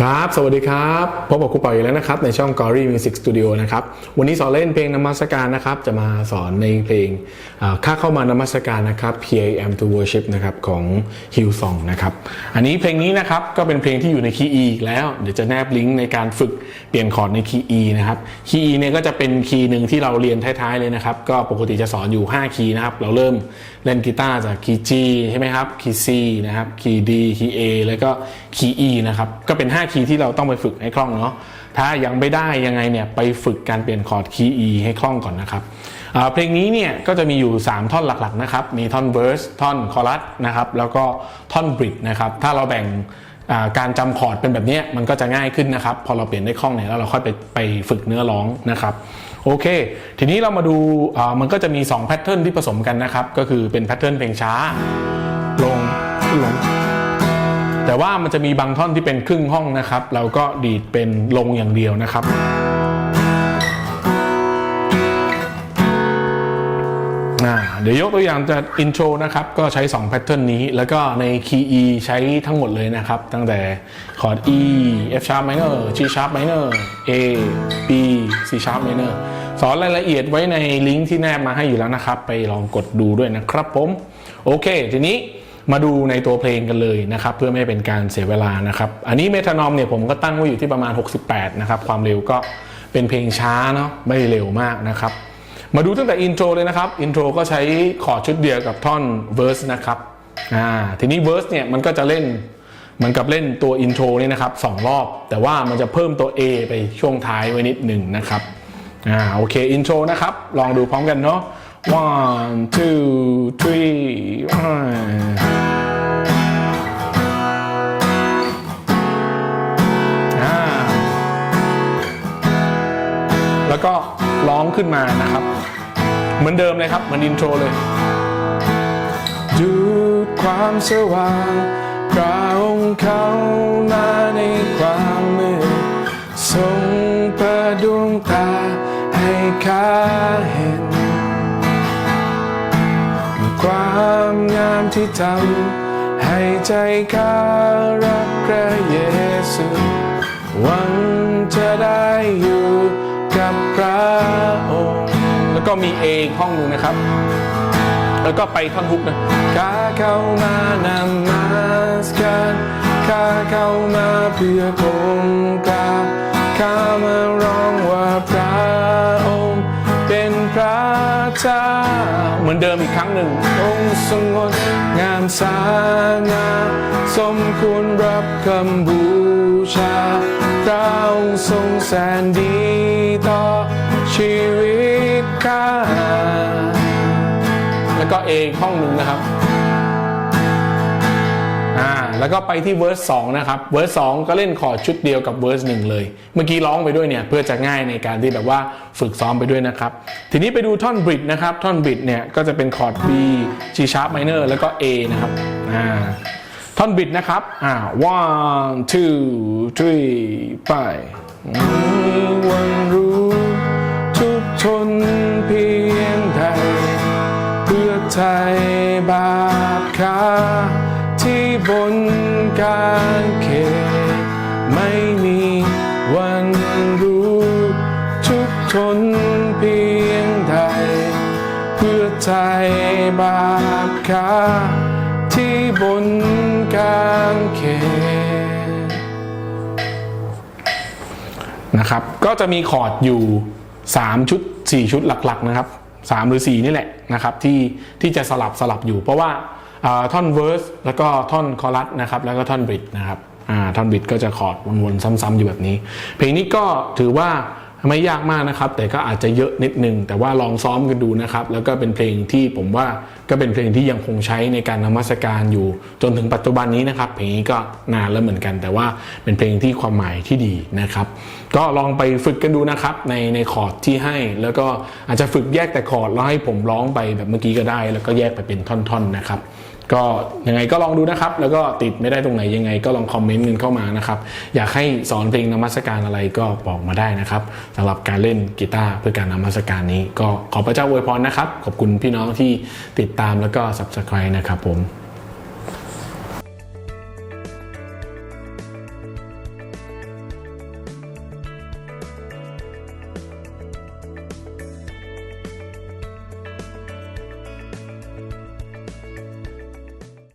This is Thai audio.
ครับ สวัสดีครับ พบกับครูปอยอีกแล้วนะครับ ในช่อง Gory Music Studio นะครับ วันนี้สอนเล่นเพลงนมัสการนะครับ จะมาสอนในเพลงอ่าค่าเข้ามานมัสการนะครับ PAM to Worship นะครับของ Hillsong นะครับ อันนี้เพลงนี้นะครับก็เป็นเพลงที่อยู่ในคีย์ E อีกแล้ว เดี๋ยวจะแนบลิงก์ในการฝึกเปลี่ยนคอร์ดในคีย์ E นะครับ คีย์ E เนี่ยก็จะเป็นคีย์หนึ่งที่เราเรียนท้ายๆเลยนะครับ ก็ปกติจะสอนอยู่ 5 คีย์นะครับ เราเริ่มเล่นกีตาร์จากคีย์ G ใช่ไหมครับ คีย์ C นะครับ คีย์ D คีย์ A แล้วก็ คีย์ E นะครับ ก็เป็น 5 คีย์ที่เราต้องไปฝึกให้คล่องเนาะ ถ้ายังไม่ได้ยังไงเนี่ยไปฝึกการเปลี่ยนคอร์ดคีย์ E ให้คล่องก่อนนะครับเพลงนี้เนี่ยก็จะมีอยู่ 3 ท่อนหลักๆนะครับ มีท่อนเวอร์ส ท่อนคอรัสนะครับ แล้วก็ท่อนบริดนะครับ ถ้าเราแบ่งการจำคอร์ดเป็นแบบนี้มันก็จะง่ายขึ้นนะครับ พอเราเปลี่ยนได้คล่องเนี่ยแล้วเราค่อยไปไปฝึกเนื้อร้องนะครับโอเค ทีนี้เรามาดูมันก็จะมี2แพทเทิร์นที่ผสมกันนะครับ ก็คือเป็นแพทเทิร์นเพลงช้า ลงขึ้นลง แต่ว่ามันจะมีบางท่อนที่เป็นครึ่งห้องนะครับ เราก็ดีดเป็นลงอย่างเดียวนะครับเดี๋ยวยกตัวอย่างจะอินโทรนะครับ ก็ใช้2แพทเทิร์นนี้ แล้วก็ในคีย์ E ใช้ทั้งหมดเลยนะครับ ตั้งแต่คอร์ด E F sharp minor G sharp minor A B C sharp minor สอนรายละเอียดไว้ในลิงก์ที่แนบมาให้อยู่แล้วนะครับ ไปลองกดดูด้วยนะครับผม โอเค ทีนี้ มาดูในตัวเพลงกันเลยนะครับเพื่อไม่ให้เป็นการเสียเวลานะครับอันนี้เมทานอมเนี่ยผมก็ตั้งไว้อยู่ที่ประมาณ 68 นะครับความเร็วก็เป็นเพลงช้าเนาะไม่เร็วมากนะครับมาดูตั้งแต่อินโทรเลยนะครับอินโทรก็ใช้คอร์ดชุดเดียวกับท่อนเวอร์สนะครับอ่าทีนี้เวอร์สเนี่ยมันก็จะเล่นเหมือนกับเล่นตัวอินโทรนี่นะครับสองรอบ แต่ว่ามันจะเพิ่มตัว A ไปช่วงท้ายไว้นิดหนึ่งนะครับอ่าโอเคอินโทรนะครับลองดูพร้อมกันเนาะ one two three one อ่าแล้วก็ร้องขึ้นมานะครับ เหมือนเดิมเลยครับ เหมือนอินโทรเลย ดูดความสว่างพระองค์เข้ามาในความมืดทรงเปิดดวงตาให้ข้าเห็น ความงามที่ทำให้ใจข้ารักพระเยซูหวังจะได้อยู่กับพระองค์แล้วก็มีเออีกห้องหนึ่งนะครับ แล้วก็ไปท่อนฮุกนะข้าเข้ามานมัสการข้าเข้ามาเพื่อคงกราบข้ามาร้องว่าพระองค์เป็นพระเจ้าเห มือนเดิมอีกครั้งหนึ่งองค์ทรงงดงามสานาสมควรรับคำบูชาพระองค์ทรงแสนดีต่อชีวิตข้าแล้วก็ A อีกห้องหนึ่งนะครับ อ่าแล้วก็ไปที่เวอร์สสนะครับเวอร์สสก็เล่นคอร์ดชุดเดียวกับเวอร์สหนึ่งเลย เมื่อกี้ร้องไปด้วยเนี่ยเพื่อจะง่ายในการที่แบบว่าฝึกซ้อมไปด้วยนะครับ ทีนี้ไปดูท่อนบริดนะครับท่อนบริดเนี่ยก็จะเป็นคอร์ด B G sharp minor แล้วก็ A นะครับอ่าท่อนบริดนะครับอ่า one two three ไปวันรู้ทุกทนเพียงใดเพื่อไทยบ้าที่บ นการเขตไม่มีวันรู้ทุกทนเพียงใด เพื่อไทยบาปข้าที่บนการเขตนะครับ ก็จะมีคอร์ดอยู่ 3 ชุด 4 ชุดหลักๆนะครับ 3 หรือ 4 นี่แหละนะครับที่ที่จะสลับสลับอยู่เพราะว่า ท่อนเวอร์สแล้วก็ท่อนคอรัสนะครับแล้วก็ท่อนบริดนะครับท่อนบิดก็จะคอร์ดวนๆซ้ำๆอยู่แบบนี้ เพลงนี้ก็ถือว่าไม่ยากมากนะครับ แต่ก็อาจจะเยอะนิดนึง แต่ว่าลองซ้อมกันดูนะครับ แล้วก็เป็นเพลงที่ผมว่าก็เป็นเพลงที่ยังคงใช้ในการนมัสการอยู่ จนถึงปัจจุบันนี้นะครับ เพลงนี้ก็นานแล้วเหมือนกัน แต่ว่าเป็นเพลงที่ความหมายที่ดีนะครับ ก็ลองไปฝึกกันดูนะครับในในคอร์ดที่ให้ แล้วก็อาจจะฝึกแยกแต่คอร์ดแล้วให้ผมร้องไปแบบเมื่อกี้ก็ได้ แล้วก็แยกไปเป็นท่อนๆนะครับ ก็ยังไงก็ลองดูนะครับ แล้วก็ติดไม่ได้ตรงไหนยังไง ก็ลองคอมเมนต์กันเข้ามานะครับ อยากให้สอนเพลงนมัสการอะไรก็บอกมาได้นะครับสำหรับการเล่นกีตาร์เพื่อการนมัสการนี้ ก็ขอพระเจ้าอวยพรนะครับ ขอบคุณพี่น้องที่ติดตามแล้วก็ subscribe นะครับผม